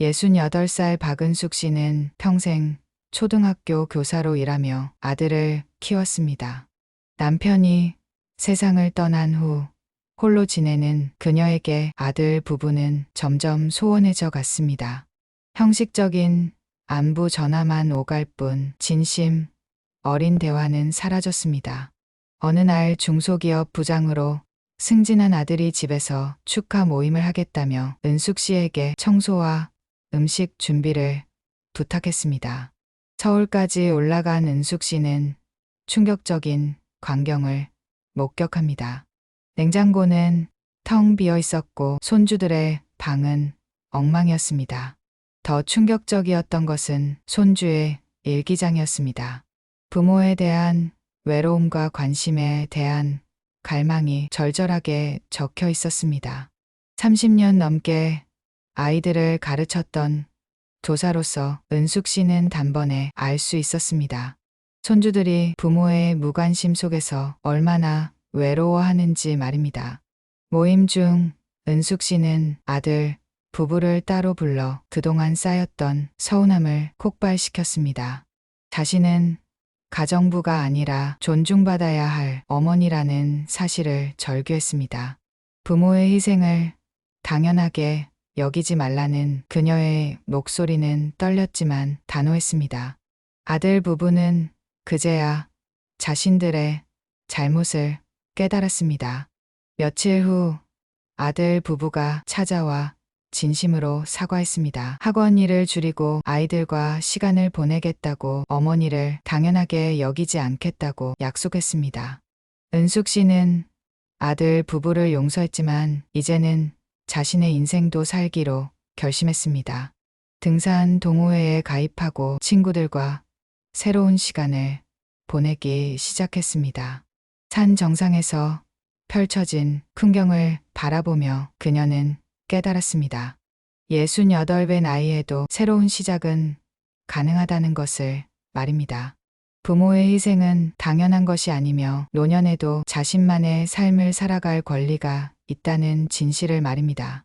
68살 박은숙 씨는 평생 초등학교 교사로 일하며 아들을 키웠습니다. 남편이 세상을 떠난 후 홀로 지내는 그녀에게 아들 부부는 점점 소원해져 갔습니다. 형식적인 안부 전화만 오갈 뿐 진심 어린 대화는 사라졌습니다. 어느 날 중소기업 부장으로 승진한 아들이 집에서 축하 모임을 하겠다며 은숙 씨에게 청소와 음식 준비를 부탁했습니다. 서울까지 올라간 은숙 씨는 충격적인 광경을 목격합니다. 냉장고는 텅 비어 있었고 손주들의 방은 엉망이었습니다. 더 충격적이었던 것은 손주의 일기장이었습니다. 부모에 대한 외로움과 관심에 대한 갈망이 절절하게 적혀 있었습니다. 30년 넘게 아이들을 가르쳤던 교사로서 은숙 씨는 단번에 알 수 있었습니다. 손주들이 부모의 무관심 속에서 얼마나 외로워하는지 말입니다. 모임 중 은숙 씨는 아들, 부부를 따로 불러 그동안 쌓였던 서운함을 폭발시켰습니다. 자신은 가정부가 아니라 존중받아야 할 어머니라는 사실을 절규했습니다. 부모의 희생을 당연하게 여기지 말라는 그녀의 목소리는 떨렸지만 단호했습니다. 아들 부부는 그제야 자신들의 잘못을 깨달았습니다. 며칠 후 아들 부부가 찾아와 진심으로 사과했습니다. 학원 일을 줄이고 아이들과 시간을 보내겠다고 어머니를 당연하게 여기지 않겠다고 약속했습니다. 은숙 씨는 아들 부부를 용서했지만 이제는 자신의 인생도 살기로 결심했습니다. 등산 동호회에 가입하고 친구들과 새로운 시간을 보내기 시작했습니다. 산 정상에서 펼쳐진 풍경을 바라보며 그녀는 깨달았습니다. 68배 나이에도 새로운 시작은 가능하다는 것을 말입니다. 부모의 희생은 당연한 것이 아니며 노년에도 자신만의 삶을 살아갈 권리가 있다는 진실을 말입니다.